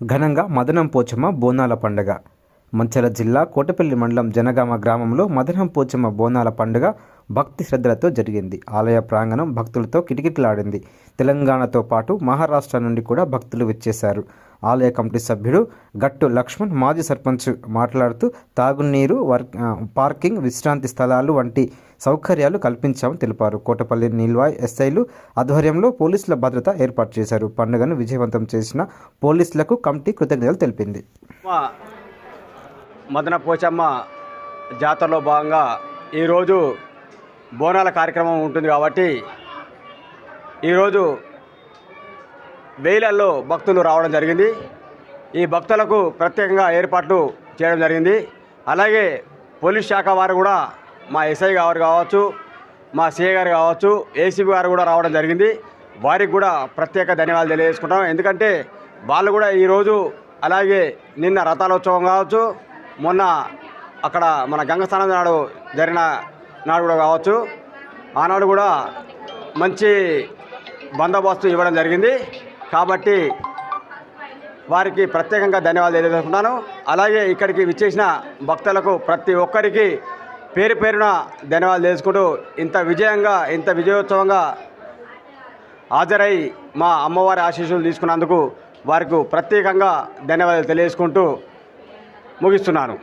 ఘనంగా మదనం పోచమ్మ బోనాల పండుగ. మంచల జిల్లా కోటపల్లి మండలం జనగామ గ్రామంలో మదనం పోచమ్మ బోనాల పండుగ భక్తి శ్రద్ధలతో జరిగింది. ఆలయ ప్రాంగణం భక్తులతో కిటకిటలాడింది. తెలంగాణతో పాటు మహారాష్ట్ర నుండి కూడా భక్తులు వచ్చేశారు. ఆలయ కమిటీ సభ్యుడు గట్టు లక్ష్మణ్ మాజీ సర్పంచ్ మాట్లాడుతూ తాగునీరు వర్క్ పార్కింగ్ విశ్రాంతి స్థలాలు వంటి సౌకర్యాలు కల్పించామని తెలిపారు. కోటపల్లి నిల్వాయ్ ఎస్ఐలు ఆధ్వర్యంలో పోలీసుల భద్రత ఏర్పాటు చేశారు. పండుగను విజయవంతం చేసిన పోలీసులకు కమిటీ కృతజ్ఞతలు తెలిపింది. మా మదన పోచమ్మ జాతరలో భాగంగా ఈరోజు బోనాల కార్యక్రమం ఉంటుంది కాబట్టి ఈరోజు వేలల్లో భక్తులు రావడం జరిగింది. ఈ భక్తులకు ప్రత్యేకంగా ఏర్పాట్లు చేయడం జరిగింది. అలాగే పోలీస్ శాఖ వారు కూడా మా ఎస్ఐ గారు కావచ్చు మా సిఐ గారు కావచ్చు ఏసీబీ గారు కూడా రావడం జరిగింది. వారికి కూడా ప్రత్యేక ధన్యవాదాలు తెలియజేసుకుంటాం. ఎందుకంటే వాళ్ళు కూడా ఈరోజు అలాగే నిన్న రథాలోత్సవం కావచ్చు మొన్న అక్కడ మన గంగస్థానం నాడు జరిగిన నాడు కూడా కావచ్చు. ఆనాడు కూడా మంచి బందోబస్తు ఇవ్వడం జరిగింది. కాబట్టి వారికి ప్రత్యేకంగా ధన్యవాదాలు తెలియజేసుకుంటాను అలాగే ఇక్కడికి విచ్చేసిన భక్తులకు ప్రతి ఒక్కరికి పేరు పేరున ధన్యవాదాలు తెలుసుకుంటూ ఇంత విజయంగా ఇంత విజయోత్సవంగా హాజరై మా అమ్మవారి ఆశీస్సులు తీసుకున్నందుకు వారికి ప్రత్యేకంగా ధన్యవాదాలు తెలియజేసుకుంటూ ముగిస్తున్నాను.